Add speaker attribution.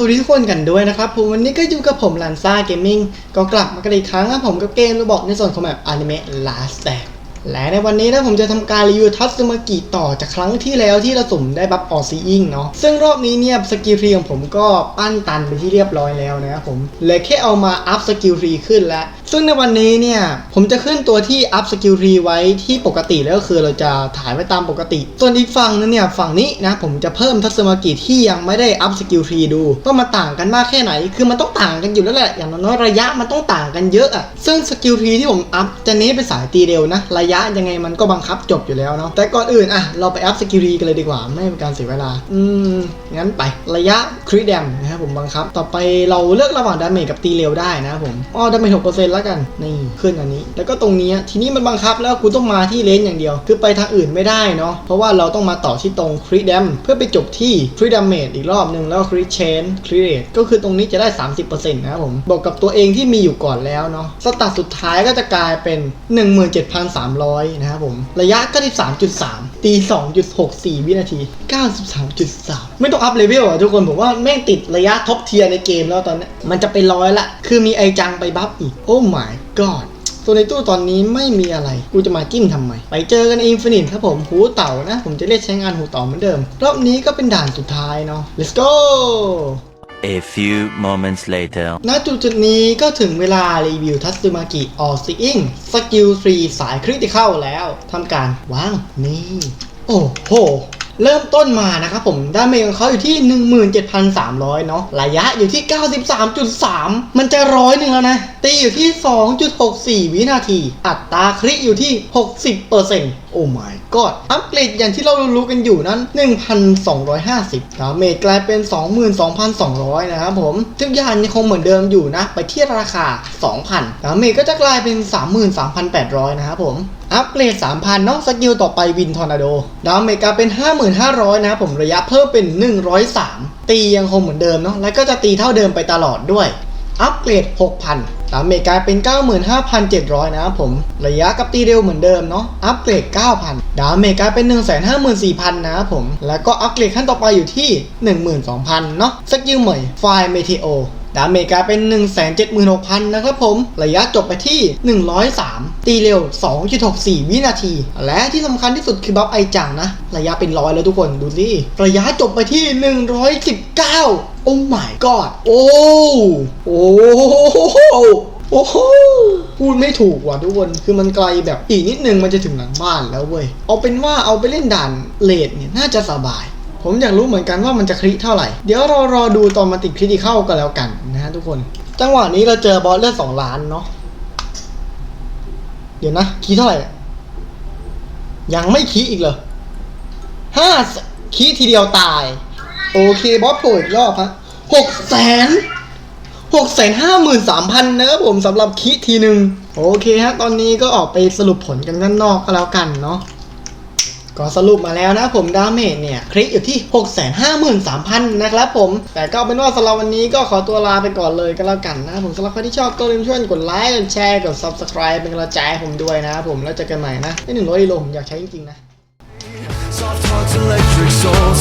Speaker 1: สวัสดีทุกคนกันด้วยนะครับผมวันนี้ก็อยู่กับผมลันซ่าเกมมิ่งก็กลับมากันอีกครั้งครับผมกับเกมระบอกในส่วนของแบบอนิเมะ Last Stack แและในวันนี้นะผมจะทำการรีวิวทัตสึมากิต่อจากครั้งที่แล้วที่เราสุ่มได้บัฟออซีอิงเนาะซึ่งรอบนี้เนี่ยสกิลทรีของผมก็ปั้นตันไปที่เรียบร้อยแล้วนะครับผมเลยแค่เอามาอัพสกิลทรีขึ้นแล้ว ซึ่งในวันนี้เนี่ยผมจะขึ้นตัวที่อัพสกิลทรีไว้ที่ปกติแล้วก็คือเราจะถ่ายไว้ตามปกติ ส่วนอีกฝั่งนึงเนี่ยฝั่งนี้นะผมจะเพิ่มทัศมากิที่ยังไม่ได้อัพสกิลทรีดูว่ามันต่างกันมากแค่ไหน คือมันต้องต่างกันอยู่แล้วแหละอย่างน้อยระยะมันต้องต่างกันเยอะอะซึ่งสกิลทรีที่ผมอัพจะเน้นเป็นสายตีเร็วนะระยะยังไงมันก็บังคับจบอยู่แล้วเนาะแต่ก่อนอื่นอะเราไปอัพสกิลรีกันเลยดีกว่า ไม่เป็นการเสียเวลา อืม งั้นไประยะคริดแดมนะครับผมบังคับ ต่อไปเราเลือกระหว่างดาเมจกับตีเร็วได้นะครับผมอ๋อดาเมจหกเปอร์เซ็นต์แล้วกันนี่ขึ้นอันนี้ แล้วก็ตรงนี้ทีนี้มันบังคับแล้วคุณต้องมาที่เลนอย่างเดียว คือไปทางอื่นไม่ได้เนาะเพราะว่าเราต้องมาต่อที่ตรงคริดแดมเพื่อไปจบที่คริดดาเมจอีกรอบหนึ่งแล้วคริดเชนคริเรทก็คือตรงนี้จะได้ 30%นะครับผมบอกกับตัวเองที่มีอยู่ก่อนแล้วเนาะสตัดสุดท้ายก็จะกลายเป็น 17,300นะครับผม ระยะ 93.3 ตี 2.64 วินาที 93.3 ไม่ต้องอัพเลเวลอะทุกคนผมว่าแม่งติดระยะท็อปเทียร์ในเกมแล้วตอนนี้มันจะเป็นร้อยละ คือมีไอจังไปบัฟอีก โอ้ my god ตัวในตู้ตอนนี้ไม่มีอะไร กูจะมาจิ้มทำไม ไปเจอกันอินฟินิตครับผม หูเต่านะ ผมจะเรียกใช้งานหูเต่าเหมือนเดิม รอบนี้ก็เป็นด่านสุดท้ายเนาะ let's go
Speaker 2: A few moments later.
Speaker 1: ณจุดจุดนี้ก็ถึงเวลารีวิวทัตสึมากิออซิอิงสกิล3สายคริติเข้าแล้วทำการวางนี่ โอ้โห เริ่มต้นมานะครับผมดาเมจของเขาอยู่ที่ 17,300 เนาะระยะอยู่ที่ 93.3 มันจะร้อยหนึ่งแล้วนะ ตีอยู่ที่ 2.64 วินาที อัตราคริอยู่ที่ 60%โอ้ my god อัปเกรดอย่างที่เรารู้กันอยู่นั้น 1,250ดาเมจกลายเป็น 22,200 นะครับผม ทุกอย่างยังคงเหมือนเดิมอยู่นะ ไปที่ราคา 2,000ดาเมจก็จะกลายเป็น 33,800 นะครับผมอัปเกรด 3,000 เนาะสกิลต่อไปวินทอร์นาโด ดาวเมกาเป็น 5,500 นะครับผมระยะเพิ่มเป็น 103 ตียังคงเหมือนเดิมเนาะแล้วก็จะตีเท่าเดิมไปตลอดด้วย อัปเกรด 6,000 ดาวเมกาเป็น 95,700 นะครับผมระยะกับตีเร็วเหมือนเดิมเนาะอัปเกรด 9,000 ดาวเมกาเป็น 154,000 นะครับผม แล้วก็อัปเกรดขั้นต่อไปอยู่ที่ 12,000 เนาะสกิลใหม่ไฟเมเทโอ ดาเมจกลายเป็น 176,000 นะครับผม ระยะจบไปที่ 103 ตีเร็ว 2.64 วินาที และที่สำคัญที่สุดคือบัฟไอจังนะ ระยะเป็นร้อยแล้วทุกคนดูสิระยะจบไปที่ 119 โอ้ my god โอ้โอ้โอ้โหพูดไม่ถูกว่ะทุกคน คือมันไกลแบบอีกนิดนึงมันจะถึงหลังบ้านแล้วเว้ย เอาเป็นว่าเอาไปเล่นด่านเลดเนี่ยน่าจะสบาย ผมอยากรู้เหมือนกันว่ามันจะคริเท่าไหร่ เดี๋ยวเรารอดูตอนมันติดคริติเข้ากันแล้วกันนะฮะทุกคน จังหวะนี้เราเจอบอสเลือดสองล้านเนาะ เดี๋ยวนะคีเท่าไหร่ ยังไม่คีอีกเหรอห้าคีทีเดียวตาย โอเคบอสโผล่อีกรอบฮะหกแสนหกแสนห้าหมื่นสามพันนะครับผมสำหรับคีทีหนึ่งโอเคฮะตอนนี้ก็ออกไปสรุปผลกันด้านนอกก็แล้วกันเนาะ ก็สรุปมาแล้วนะผมดาเมจเนี่ย คลิกอยู่ที่ 653,000 นะครับผม แต่ก็เป็นว่าสำหรับวันนี้ก็ขอตัวลาไปก่อนเลยก็แล้วกันนะผมสำหรับใครที่ชอบก็ลืมช่วยกดไลค์กดแชร์กด subscribe เป็นกำลังใจายผมด้วยนะครับผมแล้วเจอกันใหม่นะได้หนึ่งร้อยกิโลผมอยากใช้จริงๆนะ
Speaker 3: Soft hearts, electric souls.